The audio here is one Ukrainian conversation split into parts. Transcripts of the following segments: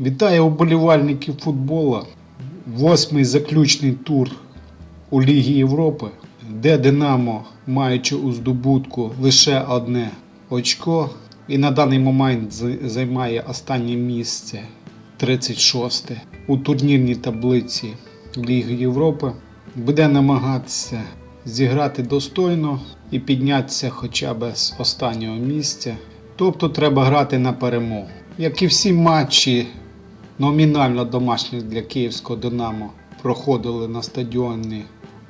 Вітаю уболівальників футбола. Восьмий заключний тур у Лігі Європи, де Динамо, маючи у здобутку лише одне очко, і на даний момент займає останнє місце 36 у турнірній таблиці Ліги Європи, буде намагатися зіграти достойно і піднятися хоча б з останнього місця. Тобто треба грати на перемогу. Як і всі матчі номінально домашні для київського Динамо проходили на стадіоні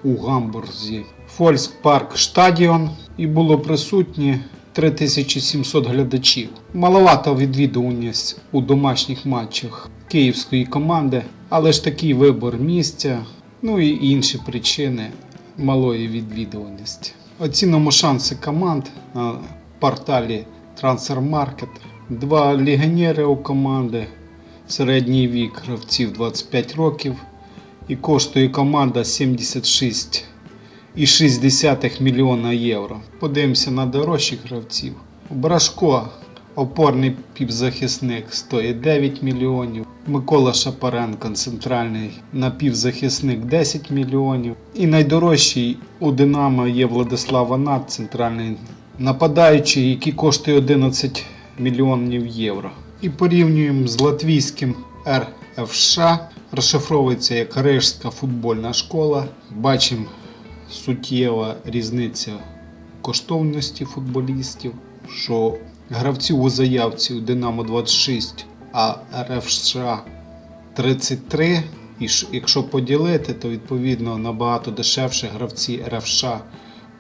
у Гамбурзі Фольск Парк Штадіон і було присутні 3700 глядачів. Маловато відвідуваність у домашніх матчах київської команди, але ж такий вибор місця, ну і інші причини малої відвідуваності. Оцінимо шанси команд на порталі Transfermarkt. Два легіонери у команди, середній вік гравців 25 років і коштує команда 76,6 мільйона євро. Подивимося на дорожчих гравців. Брашко, опорний півзахисник, стоїть 9 мільйонів. Микола Шапаренко, центральний напівзахисник 10 мільйонів. І найдорожчий у Динамо є Владислав Ванат, центральний нападаючий, який коштує 11 мільйонів євро. І порівнюємо з латвійським РФШ, розшифровується як Рижська футбольна школа. Бачимо суттєва різниця коштовності футболістів, що гравців у заявці у Динамо 26, а РФШ 33. І якщо поділити, то відповідно набагато дешевше гравці РФШ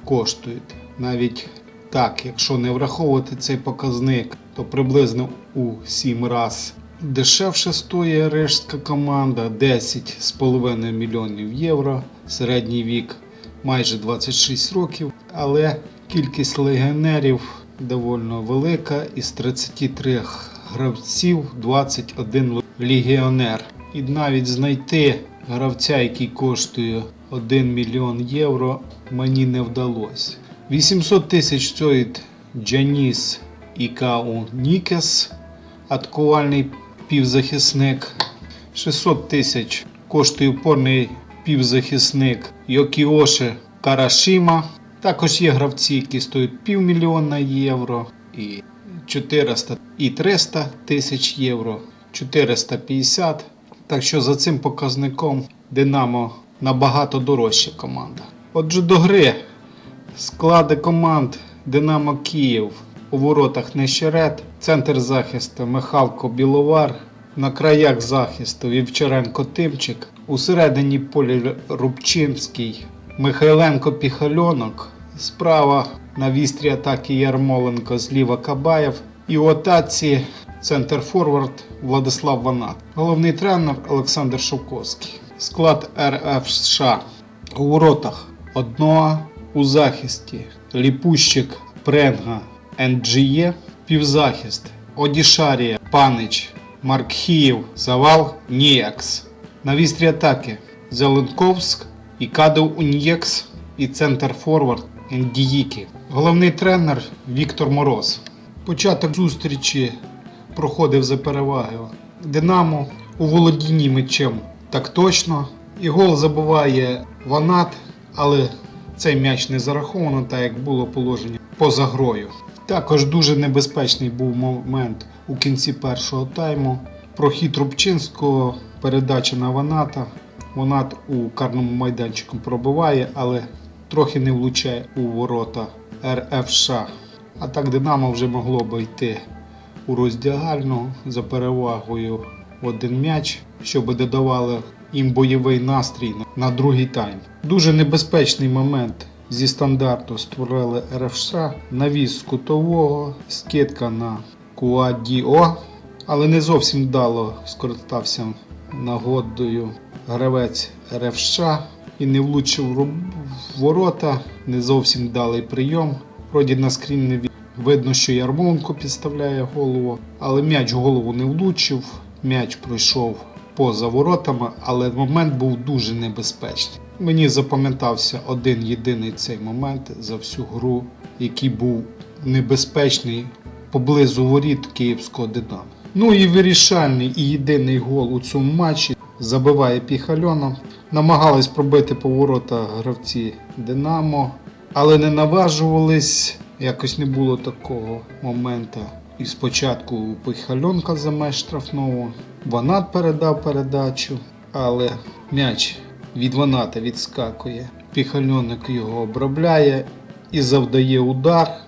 коштують. Навіть так, якщо не враховувати цей показник, то приблизно у 7 раз дешевше стоїть рижська команда 10,5 мільйонів євро, середній вік майже 26 років, але кількість легіонерів доволі велика. Із 33 гравців 21 легіонер. І навіть знайти гравця, який коштує 1 мільйон євро, мені не вдалося. 800 тисяч стоїть Джаніс Ікау Нікес, атакувальний півзахисник. 600 тисяч коштує опорний півзахисник Йокіоши Карашима. Також є гравці, які стоять півмільйона євро, і 400 і 300 тисяч євро, 450. Так що за цим показником Динамо набагато дорожча команда. Отже, до гри склади команд Динамо Київ у воротах Нещерет, центр захисту Михалко Біловар, на краях захисту Вівчаренко Тимчик, у середині поля Рубчинський, Михайленко Піхальонок, справа на вістрі атаки Ярмоленко, зліва Кабаєв і у атаці центр форвард Владислав Ванат. Головний тренер Олександр Шовковський. Склад РФ США у воротах одного у захисті Ліпущик Пренга НГЄ, півзахист Одішарія Панич Маркхіїв Завал Ніякс. На вістрі атаки Зеленковськ і Кадов Уньєкс і центр форвард Ндіїкі. Головний тренер Віктор Мороз. Початок зустрічі проходив за перевагою. Динамо у володінні м'ячем так точно. І гол забуває Ванат, але цей м'яч не зараховано, так як було положення поза грою. Також дуже небезпечний був момент у кінці першого тайму. Прохід Рубчинського, передача на Ваната. Ванат у карному майданчику пробиває, але трохи не влучає у ворота РФШ. А так Динамо вже могло би йти у роздягальну за перевагою в один м'яч, щоб додавали їм бойовий настрій на другий тайм. Дуже небезпечний момент зі стандарту створили РФШ, навіс з кутового, скидка на Куадіо, але не зовсім вдало скористався нагодою гравець РФШ і не влучив в ворота, не зовсім вдалий прийом. Вроді на скрін видно, що Ярмоленко підставляє голову, але м'яч голову не влучив. М'яч пройшов поза воротами, але момент був дуже небезпечний. Мені запам'ятався один єдиний цей момент за всю гру, який був небезпечний поблизу воріт київського Динамо. Ну і вирішальний і єдиний гол у цьому матчі забиває Піхальонов. Намагались пробити поворота гравці Динамо, але не наважувались. Якось не було такого моменту. І спочатку Піхальонка за меж штрафного. Ванат передав передачу, але м'яч від Ваната відскакує. Піхальонок його обробляє і завдає удар.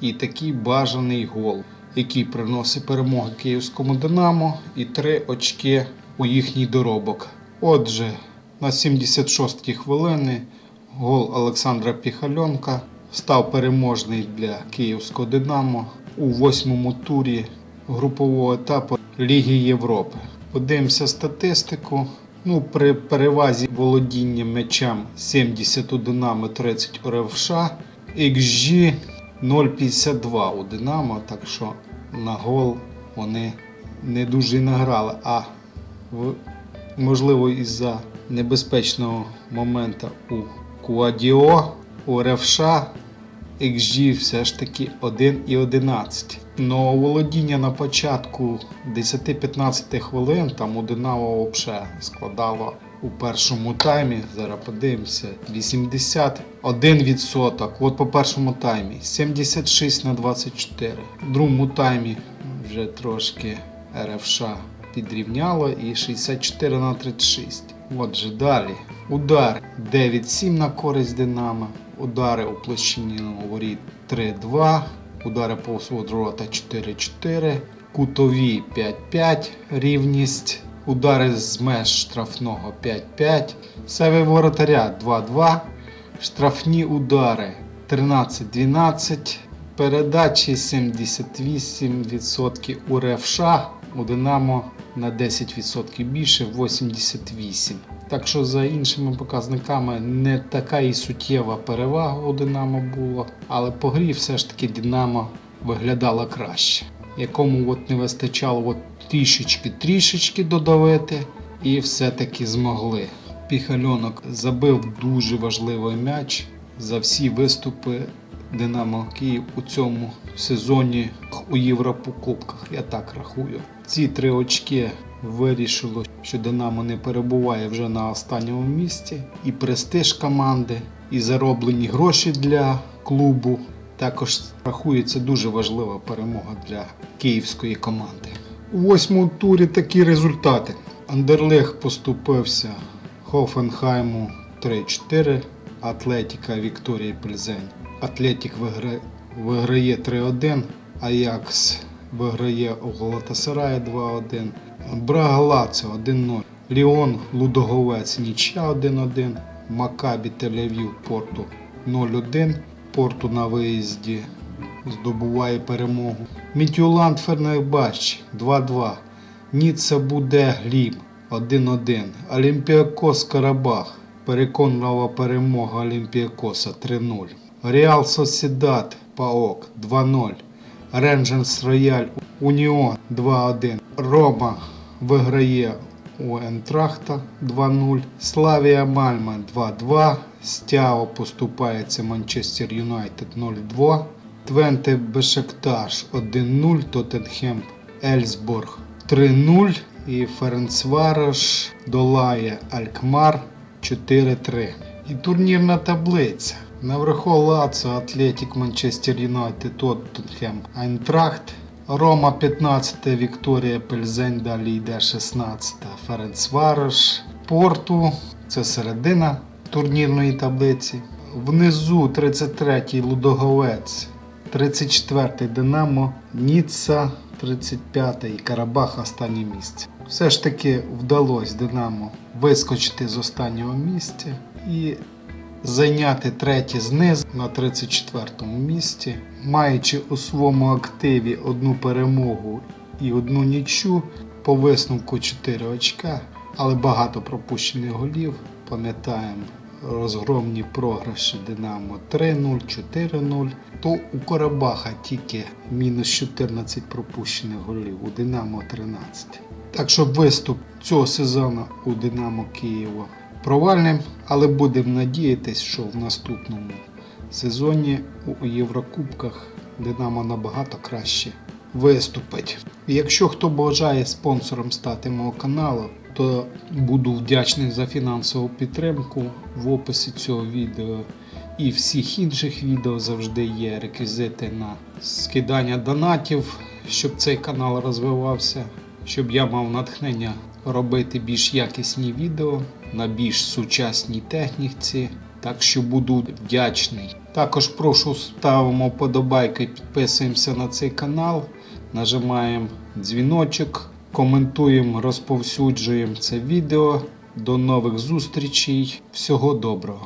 І такий бажаний гол, який приносить перемогу київському Динамо і три очки у їхній доробок. Отже, на 76-й хвилини гол Олександра Піхальонка став переможний для київського Динамо у восьмому турі групового етапу Ліги Європи. Подивимося статистику. Ну, при перевазі володіння м'ячем 70 у Динамо, 30 у РФШ, XG 0,52 у Динамо, так що на гол вони не дуже награли. А можливо, із-за небезпечного моменту у Куадіо, у РФШ XG все ж таки 1,11. Но володіння на початку 10-15 хвилин там у Динамо взагалі складало у першому таймі. Зараз подивимося. 81%. От по першому таймі 76 на 24. В другому таймі вже трошки РФШ підрівняло і 64 на 36. Отже, далі. Удар 9-7 на користь Динамо. Удари у площині воріт 3-2. Удари по ворота 4-4. Кутові 5-5. Рівність. Удари з меж штрафного 5-5. Севі воротаря 2-2. Штрафні удари 13-12. Передачі 78% у Ревша. У Динамо на 10% більше 88%. Так що за іншими показниками не така і суттєва перевага у Динамо була, але по грі все ж таки Динамо виглядало краще. Якому от не вистачало трішечки-трішечки додавити, і все-таки змогли. Піхальонок забив дуже важливий м'яч за всі виступи Динамо Київ у цьому сезоні у Європокубках. Я так рахую. Ці три очки вирішило, що Динамо не перебуває вже на останньому місці. І престиж команди, і зароблені гроші для клубу. Також рахується дуже важлива перемога для київської команди. У восьмому турі такі результати. Андерлех поступився Хофенхайму 3-4, Атлетіка Вікторія Пельзень. Атлетік виграє 3-1, Аякс виграє у Галатасарая 2-1, Брага Лаціо 1-0, Ліон Лудоговець нічия 1-1, Макабі Тель-Авів Порту 0-1, Порту на виїзді здобуває перемогу. Мітюланд Фернербач 2-2, Ніцца Буде Глім 1-1, Олімпіакос Карабах переконлива перемога Олімпіакоса 3-0. Реал Сосідат Паок 2-0. Рендженс Рояль Уніон 2-1. Рома виграє у Ентрахта 2-0. Славія Мальма 2-2. Стяо поступається Манчестер Юнайтед 0-2. Твенте Бешекташ 1-0. Тоттенхем Ельсбург 3-0. І Ференцвараш долає Алькмар 4-3. І турнірна таблиця. Наверху Лацо, Атлетік, Манчестер Юнайтед, Тоттенхем, Айнтрахт. Рома 15, Вікторія Пельзень, далі йде 16, Ференцварош, Порту, це середина турнірної таблиці. Внизу 33-й Лудоговець, 34-й Динамо, Ніцца, 35-й Карабах останнє місце. Все ж таки вдалося Динамо вискочити з останнього місця і зайняти третє знизу на 34-му місці, маючи у своєму активі одну перемогу і одну нічю, по висновку 4 очка, але багато пропущених голів. Пам'ятаємо розгромні програші Динамо 3-0, 4-0. То у Карабаха тільки мінус 14 пропущених голів, у Динамо 13. Так що виступ цього сезону у Динамо Києва провальним, але будемо надіятися, що в наступному сезоні у Єврокубках Динамо набагато краще виступить. Якщо хто бажає спонсором стати мого каналу, то буду вдячний за фінансову підтримку в описі цього відео. І всіх інших відео завжди є реквізити на скидання донатів, щоб цей канал розвивався, щоб я мав натхнення робити більш якісні відео на більш сучасній техніці. Так що буду вдячний. Також прошу ставимо подобайки, підписуємося на цей канал, нажимаємо дзвіночок, коментуємо, розповсюджуємо це відео. До нових зустрічей. Всього доброго!